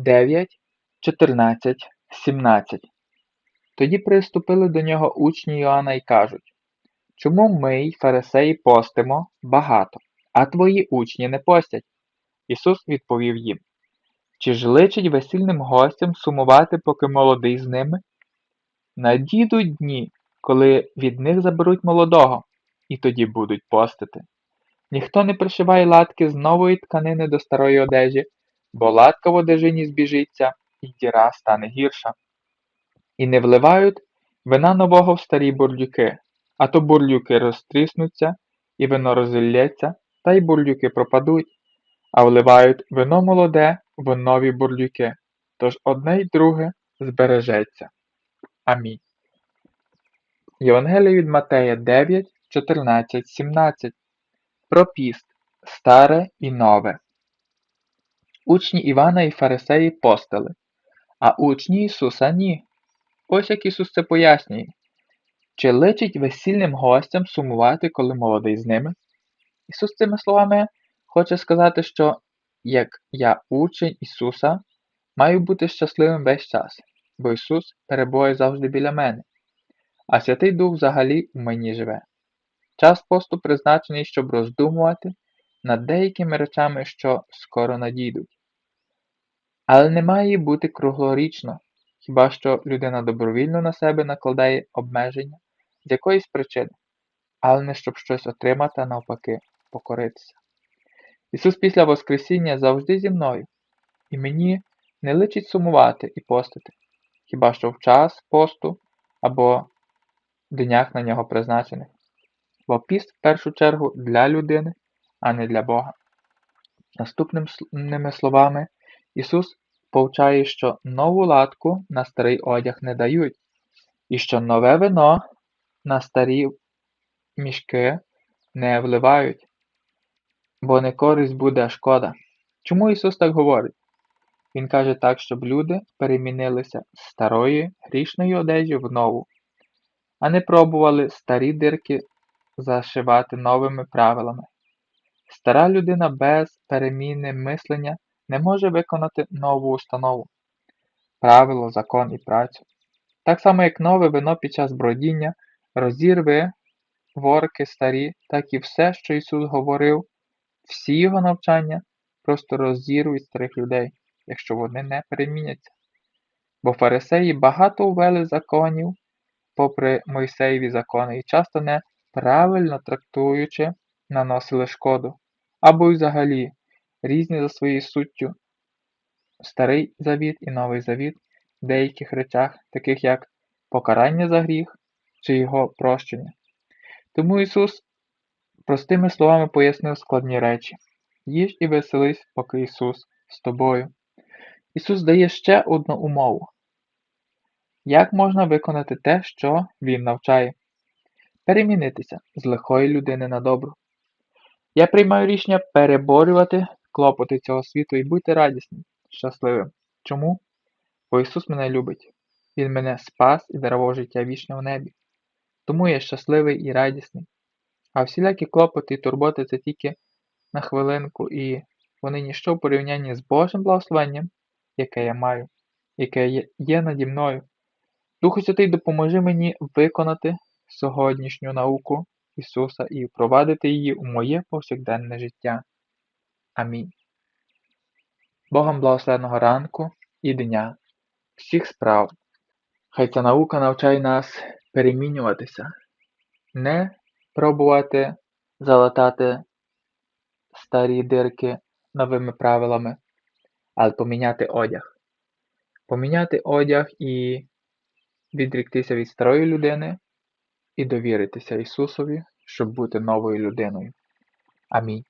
9, 14, 17 Тоді приступили до нього учні Йоанна й кажуть Чому ми й фарисеї постимо багато, а твої учні не постять? Ісус відповів їм Чи ж личить весільним гостям сумувати, поки молодий з ними? Надійдуть дні, коли від них заберуть молодого, і тоді будуть постити. Ніхто не пришиває латки з нової тканини до старої одежі, бо латка в одежині збіжиться, і діра стане гірша. І не вливають вина нового в старі бурлюки, а то бурлюки розтріснуться, і вино розілється, та й бурлюки пропадуть, а вливають вино молоде в нові бурлюки, тож одне й друге збережеться. Амінь. Євангеліє від Матея 9, 14, 17 Про піст старе і нове. Учні Івана і Фарисеї постили, а учні Ісуса ні. Ось як Ісус це пояснює. Чи личить весільним гостям сумувати, коли молодий з ними? Ісус цими словами хоче сказати, що як я учень Ісуса, маю бути щасливим весь час, бо Ісус перебуває завжди біля мене, а Святий Дух взагалі в мені живе. Час посту призначений, щоб роздумувати над деякими речами, що скоро надійдуть. Але не має бути круглорічно, хіба що людина добровільно на себе накладає обмеження з якоїсь причини, але не щоб щось отримати, а навпаки, покоритися. Ісус після Воскресіння завжди зі мною, і мені не личить сумувати і постити, хіба що в час посту або днях на нього призначених. Бо піст в першу чергу для людини, а не для Бога. Наступними словами, Ісус повчає, що нову латку на старий одяг не дають, і що нове вино на старі мішки не вливають, бо не користь буде, а шкода. Чому Ісус так говорить? Він каже так, щоб люди перемінилися з старої грішної одежі в нову, а не пробували старі дирки зашивати новими правилами. Стара людина без переміни мислення не може виконати нову установу, правило, закон і працю. Так само, як нове вино під час бродіння розірве ворки старі, так і все, що Ісус говорив, всі його навчання просто розірвуть старих людей, якщо вони не переміняться. Бо фарисеї багато ввели законів, попри Мойсеєві закони, і часто не правильно трактуючи, наносили шкоду, або й взагалі різні за своєю суттю Старий Завіт і Новий Завіт в деяких речах, таких як покарання за гріх чи його прощення. Тому Ісус простими словами пояснив складні речі їж і веселись, поки Ісус з тобою. Ісус дає ще одну умову. Як можна виконати те, що Він навчає? Перемінитися з лихої людини на добру. Я приймаю рішення переборювати клопоти цього світу і бути радісним, щасливим. Чому? Бо Ісус мене любить. Він мене спас і дарував життя вічне в небі. Тому я щасливий і радісний. А всілякі клопоти і турботи це тільки на хвилинку, і вони ніщо в порівнянні з Божим благословенням, яке я маю, яке є наді мною. Духу Святий, допоможи мені виконати сьогоднішню науку Ісуса і впровадити її у моє повсякденне життя. Амінь. Богом благословеного ранку і дня, всіх справ. Хай ця наука навчає нас перемінюватися, не пробувати залатати старі дирки новими правилами, але поміняти одяг. Поміняти одяг і відріктися від старої людини і довіритися Ісусові, щоб бути новою людиною. Амінь.